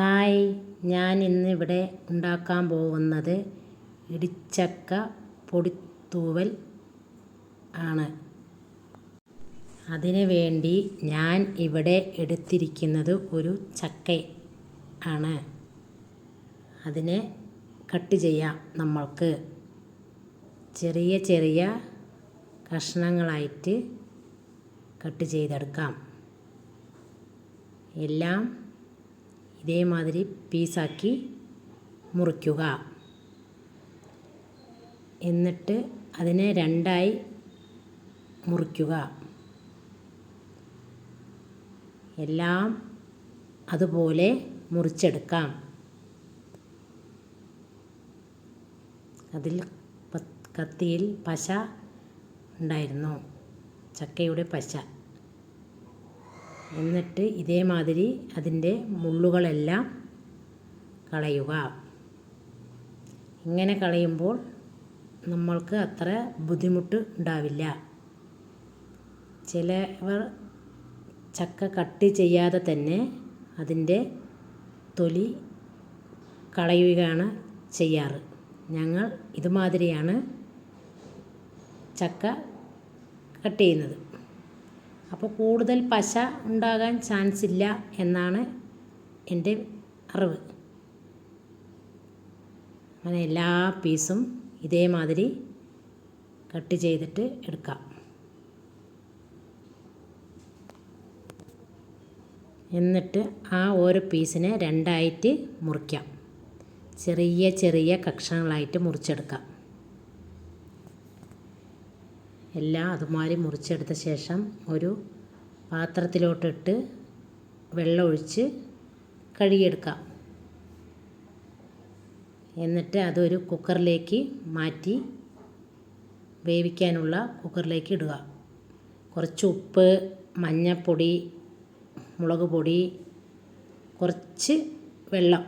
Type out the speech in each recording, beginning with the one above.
Hi ഞാൻ ഇന്ന് ഇവിടെ ഉണ്ടാക്കാൻ പോകുന്നത് ഇടിച്ചക്ക പൊടിത്തൂവൽ ആണ്. അതിന് വേണ്ടി ഞാൻ ഇവിടെ എടുത്തിരിക്കുന്നത് ഒരു ചക്ക ആണ്. അതിനെ കട്ട് ചെയ്യാം നമ്മൾക്ക്. ചെറിയ ചെറിയ കഷ്ണങ്ങളായിട്ട് കട്ട് ചെയ്തെടുക്കാം. എല്ലാം ഇതേമാതിരി പീസാക്കി മുറിക്കുക. എന്നിട്ട് അതിനെ രണ്ടായി മുറിക്കുക. എല്ലാം അതുപോലെ മുറിച്ചെടുക്കാം. അതിൽ കത്തിയിൽ പശ ഉണ്ടായിരുന്നു. ചക്കയുടെ പശ. എന്നിട്ട് ഇതേമാതിരി അതിന്റെ മുള്ളുകളെല്ലാം കളയുക. ഇങ്ങനെ കളയുമ്പോൾ നമ്മൾക്ക് അത്ര ബുദ്ധിമുട്ട് ഉണ്ടാവില്ല. ചിലവർ ചക്ക കട്ട് ചെയ്യാതെ തന്നെ അതിന്റെ തൊലി കളയുകയാണ് ചെയ്യാറ്. ഞങ്ങൾ ഇതുമാതിരിയാണ് ചക്ക കട്ട് ചെയ്യുന്നത്. അപ്പോൾ കൂടുതൽ പശ ഉണ്ടാകാൻ ചാൻസ് ഇല്ല എന്നാണ് എന്റെ അറിവ്. അങ്ങനെ എല്ലാ പീസും ഇതേമാതിരി കട്ട് ചെയ്തിട്ട് എടുക്കാം. എന്നിട്ട് ആ ഓരോ പീസിനെ രണ്ടായിട്ട് മുറിക്കാം. ചെറിയ ചെറിയ കഷ്ണങ്ങളായിട്ട് മുറിച്ചെടുക്കാം. എല്ലാം അതുമാതിരി മുറിച്ചെടുത്ത ശേഷം ഒരു പാത്രത്തിലോട്ടിട്ട് വെള്ളമൊഴിച്ച് കഴുകിയെടുക്കാം. എന്നിട്ട് അതൊരു കുക്കറിലേക്ക് മാറ്റി വേവിക്കാനുള്ള കുക്കറിലേക്ക് ഇടുക. കുറച്ച് ഉപ്പ് മഞ്ഞൾപ്പൊടി മുളക് പൊടി കുറച്ച് വെള്ളം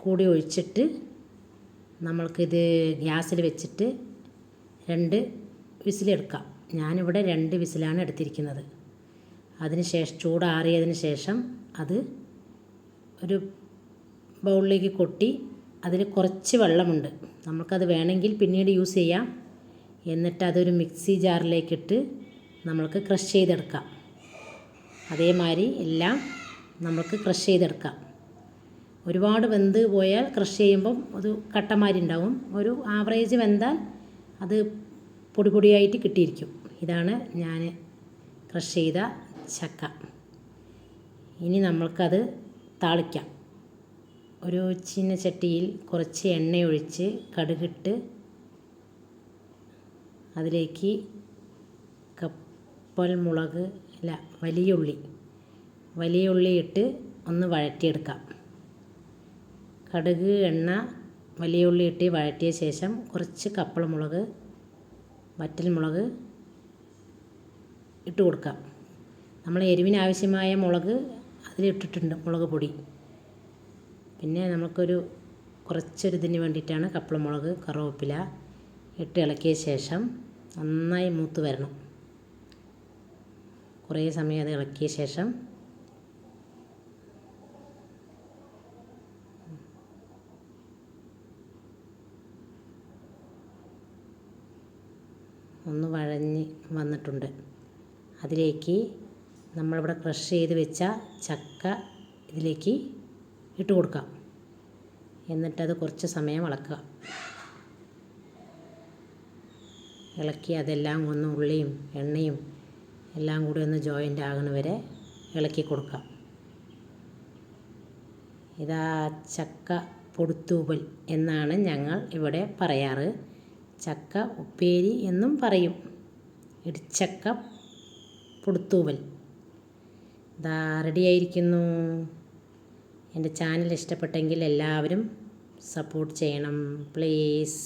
കൂടി ഒഴിച്ചിട്ട് നമ്മൾക്കിത് ഗ്യാസിൽ വെച്ചിട്ട് രണ്ട് വിസിലെടുക്കാം. ഞാനിവിടെ രണ്ട് വിസിലാണ് എടുത്തിരിക്കുന്നത്. അതിന് ശേഷം ചൂടാറിയതിന് ശേഷം അത് ഒരു ബൗളിലേക്ക് കൊട്ടി അതിൽ കുറച്ച് വെള്ളമുണ്ട്. നമുക്കത് വേണമെങ്കിൽ പിന്നീട് യൂസ് ചെയ്യാം. എന്നിട്ട് അതൊരു മിക്സി ജാറിലേക്കിട്ട് നമ്മൾക്ക് ക്രഷ് ചെയ്തെടുക്കാം. അതേമാതിരി എല്ലാം നമുക്ക് ക്രഷ് ചെയ്തെടുക്കാം. ഒരുപാട് വെന്ത് പോയാൽ ക്രഷ് ചെയ്യുമ്പം ഒരു കട്ടമാരി ഉണ്ടാവും. ഒരു ആവറേജ് വെന്താൽ അത് പൊടി പൊടിയായിട്ട് കിട്ടിയിരിക്കും. ഇതാണ് ഞാൻ ക്രഷ് ചെയ്ത ചക്ക. ഇനി നമ്മൾക്കത് താളിക്കാം. ഒരു ചട്ടിയിൽ കുറച്ച് എണ്ണയൊഴിച്ച് കടുകിട്ട് അതിലേക്ക് കപ്പൽ മുളക് അല്ല വലിയ ഉള്ളി വലിയ ഉള്ളി ഇട്ട് ഒന്ന് വഴറ്റിയെടുക്കാം. കടുക് എണ്ണ വലിയ ഉള്ളി ഇട്ട് വഴറ്റിയ ശേഷം കുറച്ച് കപ്പൽ മുളക് ഇട്ട് കൊടുക്കാം. നമ്മൾ എരിവിനാവശ്യമായ മുളക് അതിലിട്ടിട്ടുണ്ട് മുളക് പൊടി. പിന്നെ നമുക്കൊരു കുറച്ചൊരു ഇതിന് വേണ്ടിയിട്ടാണ് കപ്പളമുളക് കറുവേപ്പില ഇട്ട് ഇളക്കിയ ശേഷം നന്നായി മൂത്ത് വരണം. കുറേ സമയം അത് ഇളക്കിയ ശേഷം ഒന്ന് വഴഞ്ഞ് വന്നിട്ടുണ്ട്. അതിലേക്ക് നമ്മളിവിടെ ക്രഷ് ചെയ്ത് വെച്ച ചക്ക ഇതിലേക്ക് ഇട്ട് കൊടുക്കാം. എന്നിട്ടത് കുറച്ച് സമയം ഇളക്കുക ഇളക്കി അതെല്ലാം ഒന്ന് ഉള്ളിയും എണ്ണയും എല്ലാം കൂടി ഒന്ന് ജോയിന്റ് ആകണ വരെ ഇളക്കി കൊടുക്കാം. ഇതാ ചക്ക പൊടുത്തൂവൽ എന്നാണ് ഞങ്ങൾ ഇവിടെ പറയാറ്. ചക്ക ഉപ്പേരി എന്നും പറയും. ഇടിച്ചക്ക പൊടുത്തൂവൽ. ഇതാ റെഡിയായിരിക്കുന്നു എന്റെ ചാനൽ ഇഷ്ടപ്പെട്ടെങ്കിൽ എല്ലാവരും സപ്പോർട്ട് ചെയ്യണം പ്ലീസ്